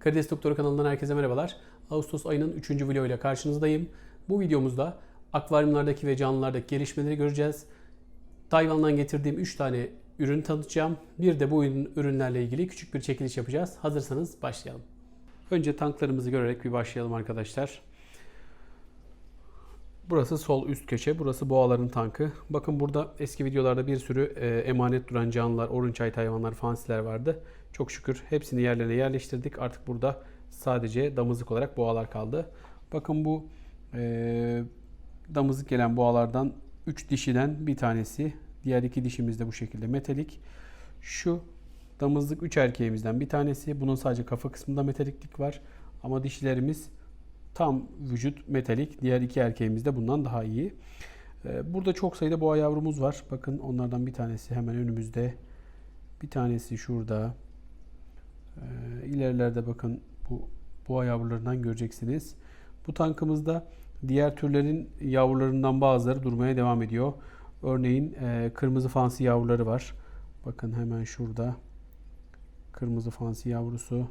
Karides Doktoru kanalından herkese merhabalar. Ağustos ayının 3. vlog ile karşınızdayım. Bu videomuzda akvaryumlardaki ve canlılardaki gelişmeleri göreceğiz. Tayvan'dan getirdiğim 3 tane ürün tanıtacağım. Bir de bu ürün- ürünlerle ilgili küçük bir çekiliş yapacağız. Hazırsanız başlayalım. Önce tanklarımızı görerek bir başlayalım arkadaşlar. Burası sol üst köşe. Burası boğaların tankı. Bakın burada eski videolarda bir sürü e, emanet duran canlılar, orunçay hayvanlar, fansiler vardı. Çok şükür hepsini yerlerine yerleştirdik. Artık burada sadece damızlık olarak boğalar kaldı. Bakın bu e, damızlık gelen boğalardan 3 dişiden bir tanesi. Diğer iki dişimiz de bu şekilde metalik. Şu damızlık 3 erkeğimizden bir tanesi. Bunun sadece kafa kısmında metaliklik var. Ama dişilerimiz tam vücut metalik. Diğer iki erkeğimiz de bundan daha iyi. Burada çok sayıda boğa yavrumuz var. Bakın onlardan bir tanesi hemen önümüzde. Bir tanesi şurada. Ee, İlerilerde bakın bu boğa yavrularından göreceksiniz. Bu tankımızda diğer türlerin yavrularından bazıları durmaya devam ediyor. Örneğin e, kırmızı fansi yavruları var. Bakın hemen şurada. Kırmızı fansi yavrusu.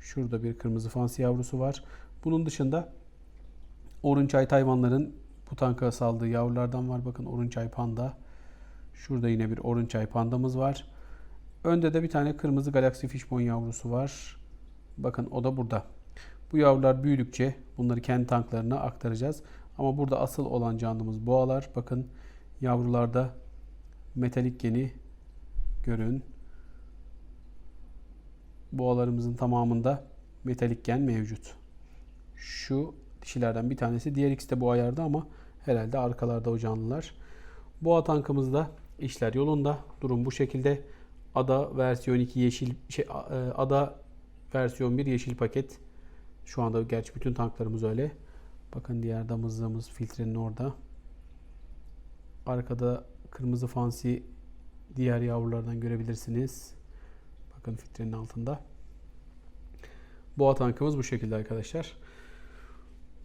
Şurada bir kırmızı fansi yavrusu var. Bunun dışında orunçay hayvanların bu tanka saldığı yavrulardan var. Bakın orunçay panda. Şurada yine bir orunçay pandamız var. Önde de bir tane kırmızı galaksi fishbone yavrusu var. Bakın o da burada. Bu yavrular büyüdükçe bunları kendi tanklarına aktaracağız. Ama burada asıl olan canlımız boğalar. Bakın yavrularda metalik geni görün. Boğalarımızın tamamında metalik gen mevcut. Şu dişilerden bir tanesi. Diğer ikisi de bu ayarda ama herhalde arkalarda o canlılar. Boğa tankımızda işler yolunda. Durum bu şekilde. Ada versiyon 2 yeşil şey, e, ada versiyon 1 yeşil paket. Şu anda gerçi bütün tanklarımız öyle. Bakın diğer damızlığımız filtrenin orada. Arkada kırmızı fansi diğer yavrulardan görebilirsiniz. Bakın filtrenin altında. Boğa tankımız bu şekilde arkadaşlar.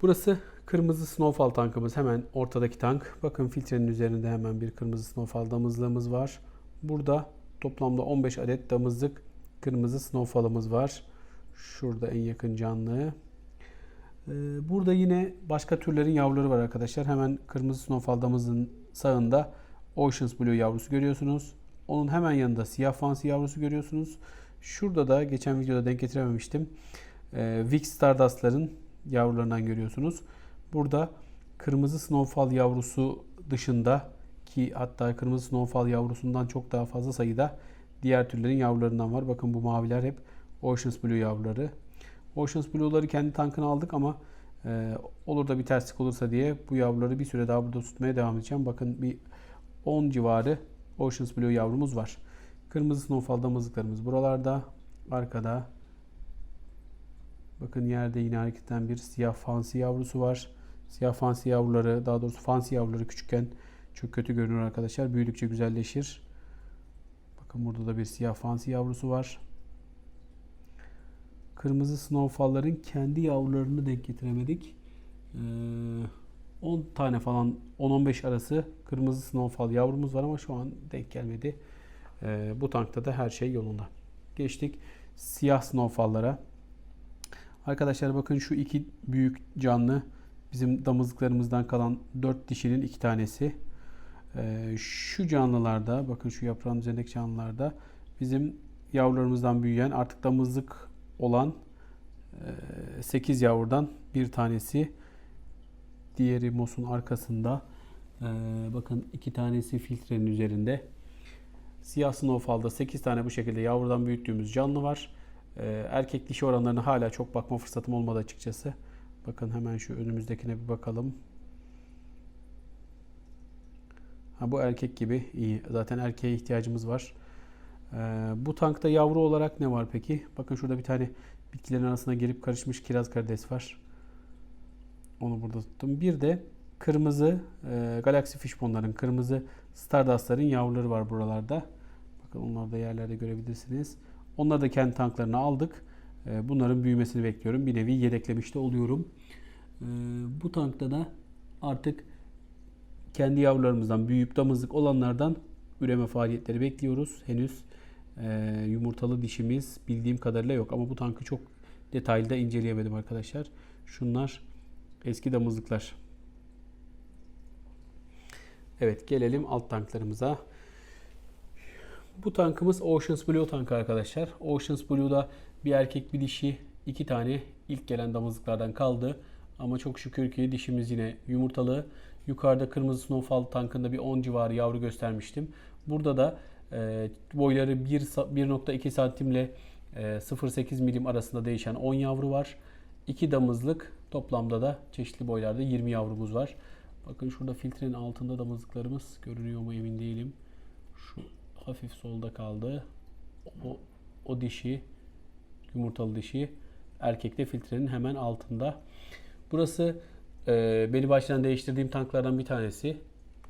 Burası kırmızı snowfall tankımız. Hemen ortadaki tank. Bakın filtrenin üzerinde hemen bir kırmızı snowfall damızlığımız var. Burada toplamda 15 adet damızlık kırmızı snowfall'ımız var. Şurada en yakın canlı. Ee, Burada yine başka türlerin yavruları var arkadaşlar. Hemen kırmızı snowfall damızın sağında Oceans Blue yavrusu görüyorsunuz. Onun hemen yanında siyah fansi yavrusu görüyorsunuz. Şurada da geçen videoda denk getirememiştim. Ee, Vic Stardust'ların yavrularından görüyorsunuz. Burada kırmızı snowfall yavrusu dışında ki hatta kırmızı snowfall yavrusundan çok daha fazla sayıda diğer türlerin yavrularından var. Bakın bu maviler hep Oceans Blue yavruları. Oceans Blue'ları kendi tankına aldık ama e, olur da bir terslik olursa diye bu yavruları bir süre daha burada tutmaya devam edeceğim. Bakın bir 10 civarı Oceans Blue yavrumuz var. Kırmızı snowfall damızlıklarımız buralarda. Arkada Bakın yerde yine hareketten bir siyah fansi yavrusu var. Siyah fansi yavruları, daha doğrusu fansi yavruları küçükken çok kötü görünür arkadaşlar. Büyüdükçe güzelleşir. Bakın burada da bir siyah fansi yavrusu var. Kırmızı snowfall'ların kendi yavrularını denk getiremedik. Ee, 10 tane falan 10-15 arası kırmızı snowfall yavrumuz var ama şu an denk gelmedi. Ee, bu tankta da her şey yolunda. Geçtik siyah snowfall'lara. Arkadaşlar bakın şu iki büyük canlı bizim damızlıklarımızdan kalan 4 dişinin iki tanesi. Ee, şu canlılarda bakın şu yaprağın üzerindeki canlılarda bizim yavrularımızdan büyüyen artık damızlık olan 8 yavrudan bir tanesi. Diğeri Mos'un arkasında. Ee, bakın iki tanesi filtrenin üzerinde. Siyah snowfall'da 8 tane bu şekilde yavrudan büyüttüğümüz canlı var. Ee, erkek dişi oranlarına hala çok bakma fırsatım olmadı açıkçası. Bakın hemen şu önümüzdekine bir bakalım. Ha, bu erkek gibi iyi. Zaten erkeğe ihtiyacımız var. Ee, bu tankta yavru olarak ne var peki? Bakın şurada bir tane bitkilerin arasına girip karışmış kiraz karides var. Onu burada tuttum. Bir de kırmızı e, Galaxy Fishbone'ların, kırmızı Stardust'ların yavruları var buralarda. Bakın onları da yerlerde görebilirsiniz. Onları da kendi tanklarına aldık. E, bunların büyümesini bekliyorum. Bir nevi yedeklemiş de oluyorum. E, bu tankta da artık kendi yavrularımızdan büyüyüp damızlık olanlardan üreme faaliyetleri bekliyoruz. Henüz e, yumurtalı dişimiz bildiğim kadarıyla yok ama bu tankı çok detaylı da inceleyemedim arkadaşlar. Şunlar eski damızlıklar. Evet gelelim alt tanklarımıza. Bu tankımız Oceans Blue tankı arkadaşlar. Oceans Blue'da bir erkek bir dişi iki tane ilk gelen damızlıklardan kaldı. Ama çok şükür ki dişimiz yine yumurtalı. Yukarıda kırmızı snowfall tankında bir 10 civarı yavru göstermiştim. Burada da e, boyları 1 1.2 santimle e, 0.8 milim arasında değişen 10 yavru var. 2 damızlık toplamda da çeşitli boylarda 20 yavrumuz var. Bakın şurada filtrenin altında damızlıklarımız görünüyor mu emin değilim. Şu hafif solda kaldı. O, o dişi yumurtalı dişi erkekte filtrenin hemen altında. Burası e, beni baştan değiştirdiğim tanklardan bir tanesi.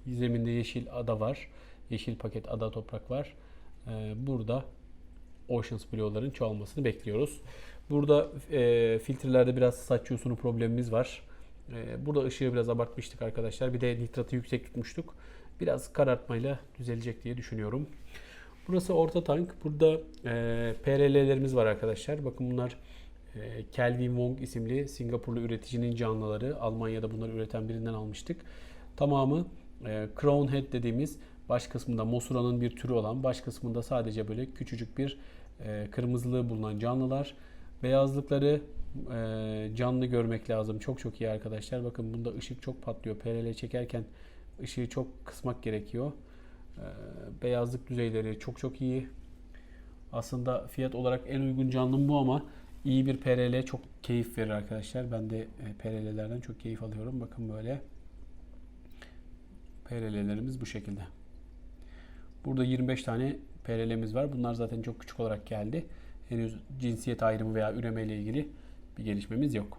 Zeminde yeşil ada var. Yeşil paket ada toprak var. E, burada Oceans Blue'ların çoğalmasını bekliyoruz. Burada e, filtrelerde biraz saç yosunu problemimiz var. E, burada ışığı biraz abartmıştık arkadaşlar. Bir de nitratı yüksek tutmuştuk. Biraz karartmayla düzelecek diye düşünüyorum. Burası orta tank. Burada e, PRL'lerimiz var arkadaşlar. Bakın bunlar Kelvin Wong isimli Singapurlu üreticinin canlıları. Almanya'da bunları üreten birinden almıştık. Tamamı e, Crown Head dediğimiz baş kısmında Mosura'nın bir türü olan, baş kısmında sadece böyle küçücük bir e, kırmızılığı bulunan canlılar. Beyazlıkları e, canlı görmek lazım. Çok çok iyi arkadaşlar. Bakın bunda ışık çok patlıyor. PRL çekerken ışığı çok kısmak gerekiyor. E, beyazlık düzeyleri çok çok iyi. Aslında fiyat olarak en uygun canlım bu ama iyi bir PRL çok keyif verir arkadaşlar. Ben de e, PRL'lerden çok keyif alıyorum. Bakın böyle. PRL'lerimiz bu şekilde. Burada 25 tane PRL'miz var. Bunlar zaten çok küçük olarak geldi. Henüz cinsiyet ayrımı veya üreme ile ilgili bir gelişmemiz yok.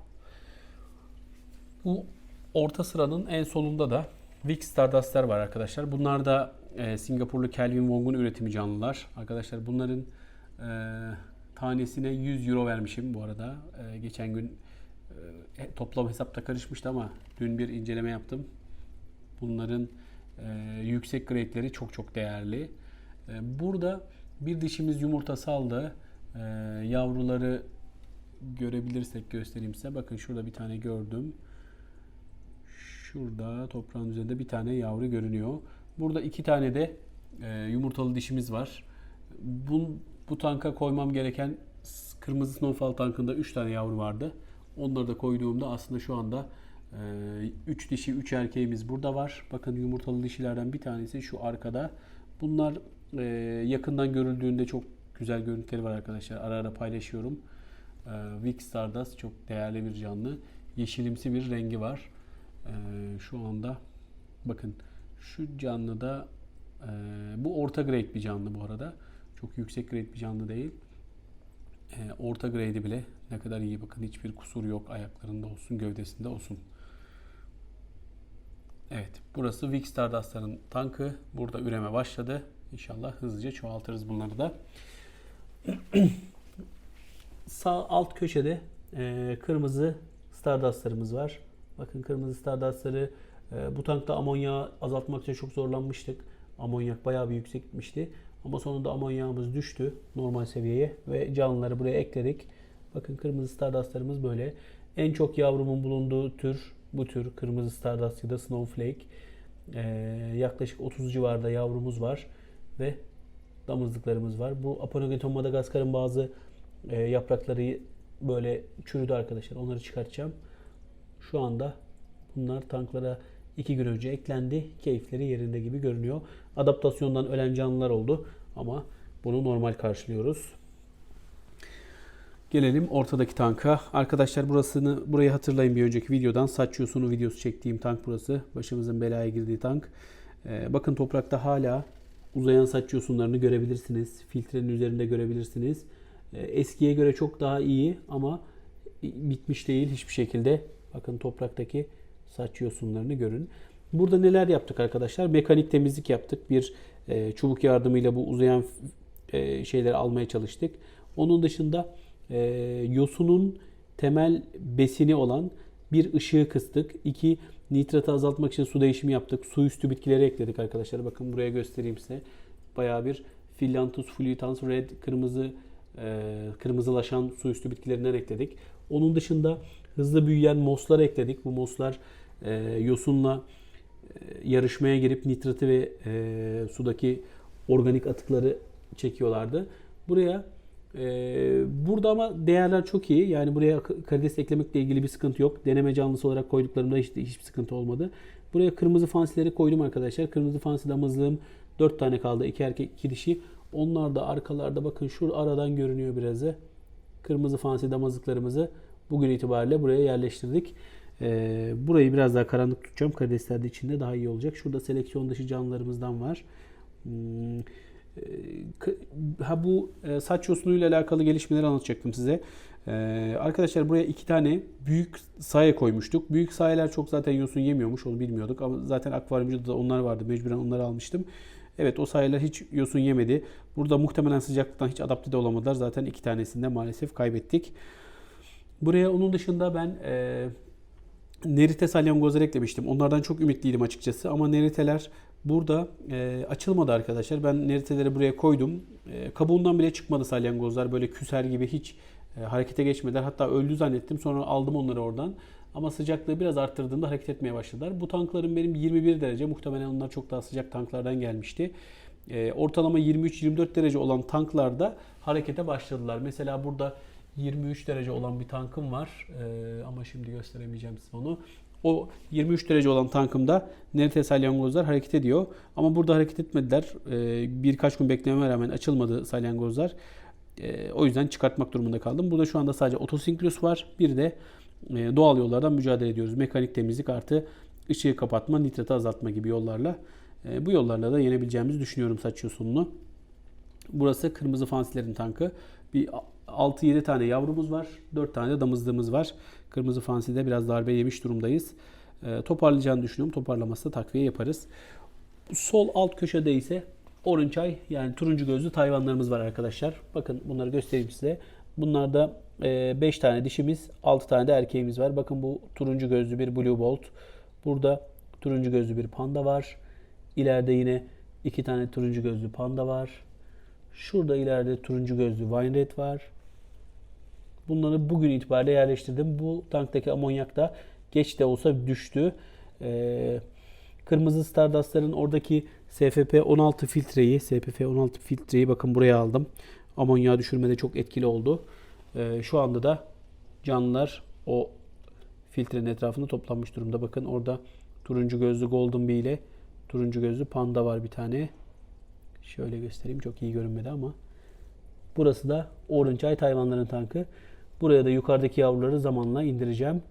Bu orta sıranın en solunda da Vic Stardust'lar var arkadaşlar. Bunlar da e, Singapurlu Kelvin Wong'un üretimi canlılar. Arkadaşlar bunların e, tanesine 100 euro vermişim bu arada. E, geçen gün e, toplam hesapta karışmıştı ama dün bir inceleme yaptım. Bunların e, yüksek grade'leri çok çok değerli. E, burada bir dişimiz yumurta saldı. E, yavruları görebilirsek göstereyim size. Bakın şurada bir tane gördüm. Şurada toprağın üzerinde bir tane yavru görünüyor. Burada iki tane de e, yumurtalı dişimiz var. Bu, bu tanka koymam gereken kırmızı snowfall tankında 3 tane yavru vardı. Onları da koyduğumda aslında şu anda 3 e, dişi 3 erkeğimiz burada var. Bakın yumurtalı dişilerden bir tanesi şu arkada. Bunlar e, yakından görüldüğünde çok güzel görüntüleri var arkadaşlar. Ara ara paylaşıyorum. E, Vic Stardust çok değerli bir canlı. Yeşilimsi bir rengi var. E, şu anda bakın şu canlı da e, bu orta grade bir canlı bu arada. Çok yüksek grade bir canlı değil. E, orta grade bile ne kadar iyi bakın hiçbir kusur yok ayaklarında olsun gövdesinde olsun. Evet burası Vic Stardust'ların tankı. Burada üreme başladı. İnşallah hızlıca çoğaltırız bunları da. Sağ alt köşede e, kırmızı Stardust'larımız var. Bakın kırmızı Stardust'ları e, bu tankta amonya azaltmak için çok zorlanmıştık. Amonyak bayağı bir yüksek gitmişti. Ama sonunda amonyağımız düştü normal seviyeye ve canlıları buraya ekledik. Bakın kırmızı Stardust'larımız böyle. En çok yavrumun bulunduğu tür bu tür kırmızı Stardust ya da Snowflake. Ee, yaklaşık 30 civarında yavrumuz var ve damızlıklarımız var. Bu Aponogeton Madagaskar'ın bazı e, yaprakları böyle çürüdü arkadaşlar. Onları çıkartacağım. Şu anda bunlar tanklara iki gün önce eklendi. Keyifleri yerinde gibi görünüyor. Adaptasyondan ölen canlılar oldu ama bunu normal karşılıyoruz. Gelelim ortadaki tanka. Arkadaşlar burasını burayı hatırlayın bir önceki videodan. Saç yosunu videosu çektiğim tank burası. Başımızın belaya girdiği tank. Ee, bakın toprakta hala uzayan saç yosunlarını görebilirsiniz. Filtrenin üzerinde görebilirsiniz. Ee, eskiye göre çok daha iyi ama bitmiş değil hiçbir şekilde. Bakın topraktaki saç yosunlarını görün. Burada neler yaptık arkadaşlar? Mekanik temizlik yaptık. Bir e, çubuk yardımıyla bu uzayan e, şeyleri almaya çalıştık. Onun dışında e, yosunun temel besini olan bir ışığı kıstık. İki nitratı azaltmak için su değişimi yaptık. Su üstü bitkileri ekledik arkadaşlar. Bakın buraya göstereyim size. Bayağı bir Phyllanthus fluitans red kırmızı e, kırmızılaşan su üstü bitkilerinden ekledik. Onun dışında hızlı büyüyen moslar ekledik. Bu moslar e, yosunla e, yarışmaya girip nitratı ve e, sudaki organik atıkları çekiyorlardı. Buraya e, burada ama değerler çok iyi. Yani buraya karides eklemekle ilgili bir sıkıntı yok. Deneme canlısı olarak koyduklarımda hiç, hiçbir sıkıntı olmadı. Buraya kırmızı fansileri koydum arkadaşlar. Kırmızı fansi damızlığım 4 tane kaldı. 2 erkek 2 dişi. Onlar da arkalarda bakın şu aradan görünüyor biraz da. Kırmızı fansi damızlıklarımızı bugün itibariyle buraya yerleştirdik. Ee, burayı biraz daha karanlık tutacağım. Karidesler de içinde daha iyi olacak. Şurada seleksiyon dışı canlılarımızdan var. Hmm, e, ha bu e, saç yosunuyla alakalı gelişmeleri anlatacaktım size. Ee, arkadaşlar buraya iki tane büyük saye koymuştuk. Büyük sayeler çok zaten yosun yemiyormuş onu bilmiyorduk ama zaten akvaryumcuda da onlar vardı. Mecburen onları almıştım. Evet o sayeler hiç yosun yemedi. Burada muhtemelen sıcaklıktan hiç adapte de olamadılar. Zaten iki tanesini de maalesef kaybettik. Buraya onun dışında ben e, nerite salyangozları eklemiştim. Onlardan çok ümitliydim açıkçası ama neriteler burada e, açılmadı arkadaşlar. Ben neriteleri buraya koydum. E, kabuğundan bile çıkmadı salyangozlar. Böyle küser gibi hiç e, harekete geçmediler. Hatta öldü zannettim. Sonra aldım onları oradan. Ama sıcaklığı biraz arttırdığımda hareket etmeye başladılar. Bu tanklarım benim 21 derece. Muhtemelen onlar çok daha sıcak tanklardan gelmişti. E, ortalama 23-24 derece olan tanklarda harekete başladılar. Mesela burada 23 derece olan bir tankım var. E, ama şimdi gösteremeyeceğim size onu. O 23 derece olan tankımda nerite salyangozlar hareket ediyor. Ama burada hareket etmediler. E, birkaç gün beklememe rağmen açılmadı salyangozlar. E, o yüzden çıkartmak durumunda kaldım. Burada şu anda sadece otosinklos var. Bir de e, doğal yollardan mücadele ediyoruz. Mekanik temizlik artı ışığı kapatma, nitratı azaltma gibi yollarla. E, bu yollarla da yenebileceğimizi düşünüyorum saç yosununu. Burası kırmızı fansilerin tankı. Bir 6-7 tane yavrumuz var. 4 tane de damızlığımız var. Kırmızı fanside biraz darbe yemiş durumdayız. E, toparlayacağını düşünüyorum. Toparlaması takviye yaparız. Sol alt köşede ise orange çay yani turuncu gözlü tayvanlarımız var arkadaşlar. Bakın bunları göstereyim size. Bunlarda 5 tane dişimiz, 6 tane de erkeğimiz var. Bakın bu turuncu gözlü bir Blue Bolt. Burada turuncu gözlü bir panda var. İleride yine 2 tane turuncu gözlü panda var. Şurada ileride turuncu gözlü Wine Red var. Bunları bugün itibariyle yerleştirdim. Bu tanktaki amonyak da geç de olsa düştü. Ee, kırmızı Stardust'ların oradaki SFP 16 filtreyi, SPF 16 filtreyi bakın buraya aldım. Amonyağı düşürmede çok etkili oldu. Ee, şu anda da canlılar o filtrenin etrafında toplanmış durumda. Bakın orada turuncu gözlü Golden Bee ile turuncu gözlü panda var bir tane. Şöyle göstereyim çok iyi görünmedi ama. Burası da Orange Eye hayvanların tankı. Buraya da yukarıdaki yavruları zamanla indireceğim.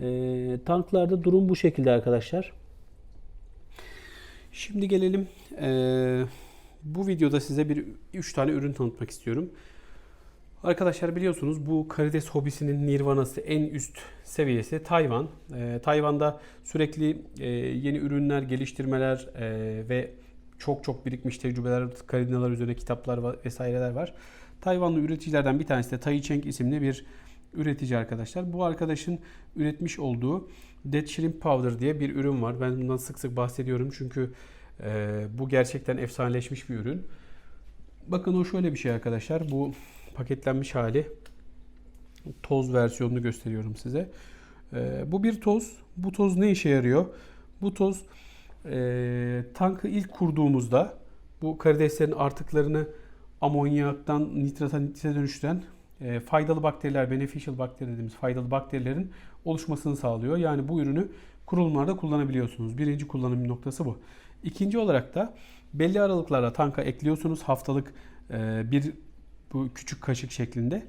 Ee, tanklarda durum bu şekilde arkadaşlar. Şimdi gelelim. ee, bu videoda size bir 3 tane ürün tanıtmak istiyorum. Arkadaşlar biliyorsunuz bu karides hobisinin nirvanası en üst seviyesi Tayvan. Ee, Tayvan'da sürekli e, yeni ürünler, geliştirmeler e, ve çok çok birikmiş tecrübeler, karinalar üzerine kitaplar vesaireler var. Tayvanlı üreticilerden bir tanesi de Tai Cheng isimli bir üretici arkadaşlar. Bu arkadaşın üretmiş olduğu Dead Shrimp Powder diye bir ürün var. Ben bundan sık sık bahsediyorum çünkü e, bu gerçekten efsaneleşmiş bir ürün. Bakın o şöyle bir şey arkadaşlar. Bu paketlenmiş hali. Toz versiyonunu gösteriyorum size. E, bu bir toz. Bu toz ne işe yarıyor? Bu toz e, tankı ilk kurduğumuzda bu karideslerin artıklarını amonyaktan nitrata nitrite dönüştüren e, faydalı bakteriler, beneficial bakteri dediğimiz faydalı bakterilerin oluşmasını sağlıyor. Yani bu ürünü kurulumlarda kullanabiliyorsunuz. Birinci kullanım noktası bu. İkinci olarak da belli aralıklarla tanka ekliyorsunuz haftalık e, bir bu küçük kaşık şeklinde.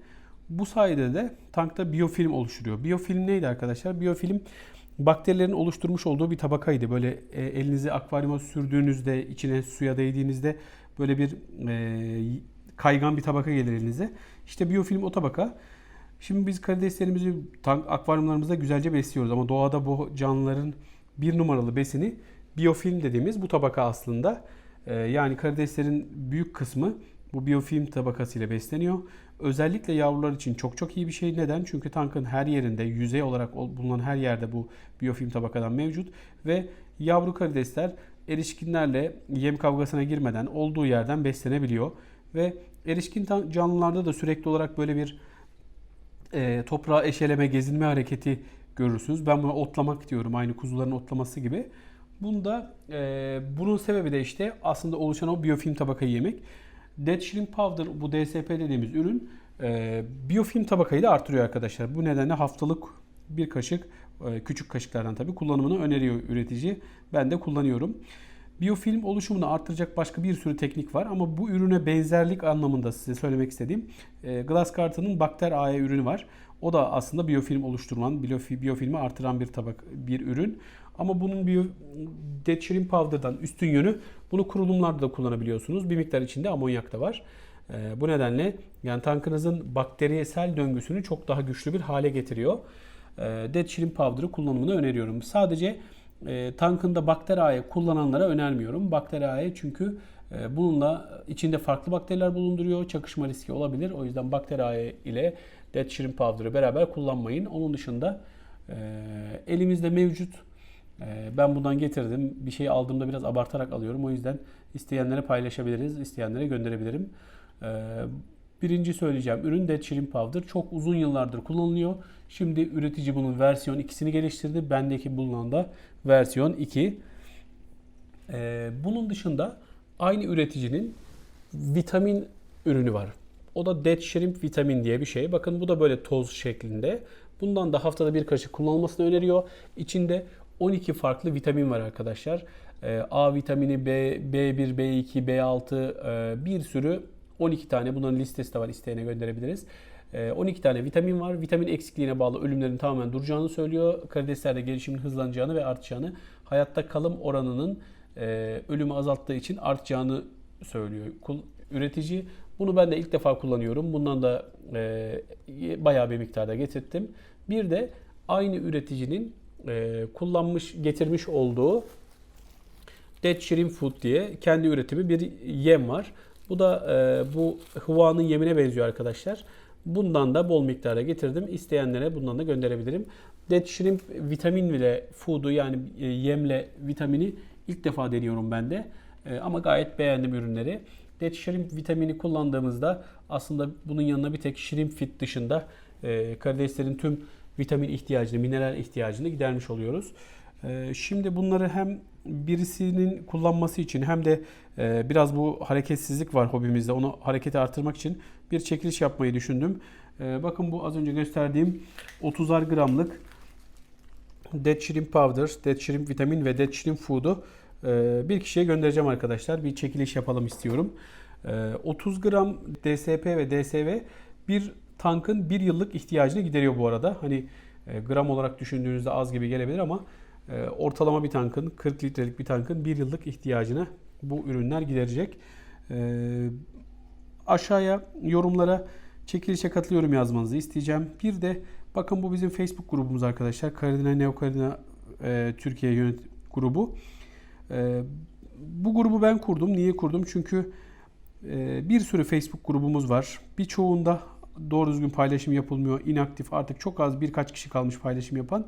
Bu sayede de tankta biyofilm oluşturuyor. Biyofilm neydi arkadaşlar? Biyofilm bakterilerin oluşturmuş olduğu bir tabakaydı. Böyle e, elinizi akvaryuma sürdüğünüzde, içine suya değdiğinizde böyle bir e, kaygan bir tabaka gelir elinize. İşte biyofilm o tabaka. Şimdi biz karideslerimizi tank akvaryumlarımızda güzelce besliyoruz ama doğada bu canlıların bir numaralı besini biyofilm dediğimiz bu tabaka aslında. E, yani karideslerin büyük kısmı bu biyofilm tabakasıyla besleniyor. Özellikle yavrular için çok çok iyi bir şey. Neden? Çünkü tankın her yerinde, yüzey olarak bulunan her yerde bu biyofilm tabakadan mevcut. Ve yavru karidesler erişkinlerle yem kavgasına girmeden olduğu yerden beslenebiliyor. Ve erişkin canlılarda da sürekli olarak böyle bir e, toprağa eşeleme, gezinme hareketi görürsünüz. Ben buna otlamak diyorum. Aynı kuzuların otlaması gibi. Bunda e, bunun sebebi de işte aslında oluşan o biyofilm tabakayı yemek. Dead Shrimp Powder bu DSP dediğimiz ürün e, biyofilm tabakayı da artırıyor arkadaşlar. Bu nedenle haftalık bir kaşık küçük kaşıklardan tabii kullanımını öneriyor üretici. Ben de kullanıyorum. Biyofilm oluşumunu artıracak başka bir sürü teknik var ama bu ürüne benzerlik anlamında size söylemek istediğim e, Glasscart'ın Bakter AE ürünü var. O da aslında biyofilm oluşturman, biyofi- biyofilmi artıran bir tabak bir ürün. Ama bunun biyo, Dead Shrimp Powder'dan üstün yönü bunu kurulumlarda da kullanabiliyorsunuz. Bir miktar içinde amonyak da var. E, bu nedenle yani tankınızın bakteriyesel döngüsünü çok daha güçlü bir hale getiriyor. E, Dead Shrimp Powder'ı kullanımını öneriyorum. Sadece e, tankında Bakter AE kullananlara önermiyorum. Bakter AE çünkü e, bununla içinde farklı bakteriler bulunduruyor. Çakışma riski olabilir. O yüzden Bakter AE ile Dead Shrimp Powder'ı beraber kullanmayın. Onun dışında elimizde mevcut ben bundan getirdim. Bir şey aldığımda biraz abartarak alıyorum. O yüzden isteyenlere paylaşabiliriz. isteyenlere gönderebilirim. Birinci söyleyeceğim ürün Dead Shrimp Powder. Çok uzun yıllardır kullanılıyor. Şimdi üretici bunun versiyon 2'sini geliştirdi. Bendeki bulunan da versiyon 2. Ee, bunun dışında aynı üreticinin vitamin ürünü var. O da Dead Shrimp Vitamin diye bir şey. Bakın bu da böyle toz şeklinde. Bundan da haftada bir kaşık kullanılmasını öneriyor. İçinde 12 farklı vitamin var arkadaşlar. Ee, A vitamini, B, B1, B2, B6 e, bir sürü 12 tane bunların listesi de var isteyene gönderebiliriz. Ee, 12 tane vitamin var. Vitamin eksikliğine bağlı ölümlerin tamamen duracağını söylüyor. Karideslerde gelişimin hızlanacağını ve artacağını, hayatta kalım oranının e, ölümü azalttığı için artacağını söylüyor üretici. Bunu ben de ilk defa kullanıyorum. Bundan da e, bayağı bir miktarda getirttim. Bir de aynı üreticinin e, kullanmış, getirmiş olduğu Dead Shrimp Food diye kendi üretimi bir yem var. Bu da e, bu Huva'nın yemine benziyor arkadaşlar. Bundan da bol miktarda getirdim. İsteyenlere bundan da gönderebilirim. Dead Shrimp vitamin ile food'u yani e, yemle vitamini ilk defa deniyorum ben de. E, ama gayet beğendim ürünleri. Dead Shrimp vitamini kullandığımızda aslında bunun yanına bir tek Shrimp Fit dışında e, karideslerin tüm vitamin ihtiyacını, mineral ihtiyacını gidermiş oluyoruz. E, şimdi bunları hem birisinin kullanması için hem de e, biraz bu hareketsizlik var hobimizde. Onu hareketi artırmak için bir çekiliş yapmayı düşündüm. E, bakın bu az önce gösterdiğim 30'ar gramlık Dead Shrimp Powder, Dead Shrimp Vitamin ve Dead Shrimp Food'u e, bir kişiye göndereceğim arkadaşlar. Bir çekiliş yapalım istiyorum. E, 30 gram DSP ve DSV bir tankın bir yıllık ihtiyacını gideriyor bu arada. Hani gram olarak düşündüğünüzde az gibi gelebilir ama ortalama bir tankın, 40 litrelik bir tankın bir yıllık ihtiyacını bu ürünler giderecek. E, aşağıya yorumlara çekilişe katılıyorum yazmanızı isteyeceğim. Bir de bakın bu bizim Facebook grubumuz arkadaşlar. Karadina Neo Karadina e, Türkiye yönet grubu. E, bu grubu ben kurdum. Niye kurdum? Çünkü e, bir sürü Facebook grubumuz var. Birçoğunda doğru düzgün paylaşım yapılmıyor. inaktif artık çok az birkaç kişi kalmış paylaşım yapan.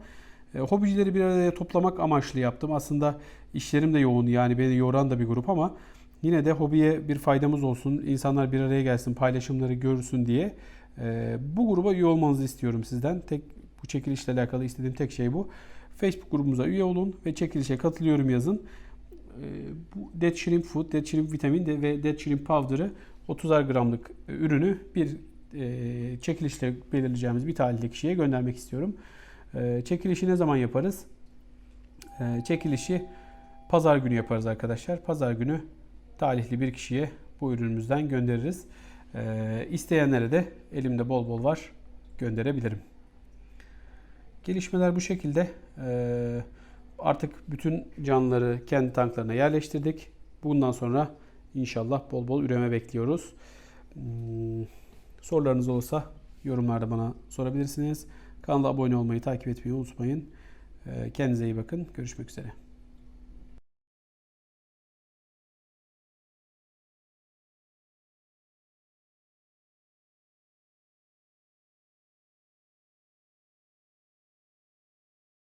E, hobicileri bir araya toplamak amaçlı yaptım. Aslında işlerim de yoğun yani beni yoran da bir grup ama yine de hobiye bir faydamız olsun. İnsanlar bir araya gelsin, paylaşımları görsün diye e, bu gruba üye olmanızı istiyorum sizden. Tek bu çekilişle alakalı istediğim tek şey bu. Facebook grubumuza üye olun ve çekilişe katılıyorum yazın. E, bu Dead Shrimp Food, Dead Shrimp Vitamin ve Dead Shrimp Powder'ı 30'ar gramlık ürünü bir çekilişle belirleyeceğimiz bir talihli kişiye göndermek istiyorum. E, çekilişi ne zaman yaparız? E, çekilişi pazar günü yaparız arkadaşlar. Pazar günü talihli bir kişiye bu ürünümüzden göndeririz. E, isteyenlere de elimde bol bol var gönderebilirim. Gelişmeler bu şekilde. Artık bütün canlıları kendi tanklarına yerleştirdik. Bundan sonra inşallah bol bol üreme bekliyoruz. Hmm, Sorularınız olursa yorumlarda bana sorabilirsiniz. Kanala abone olmayı, takip etmeyi unutmayın. Kendinize iyi bakın. Görüşmek üzere.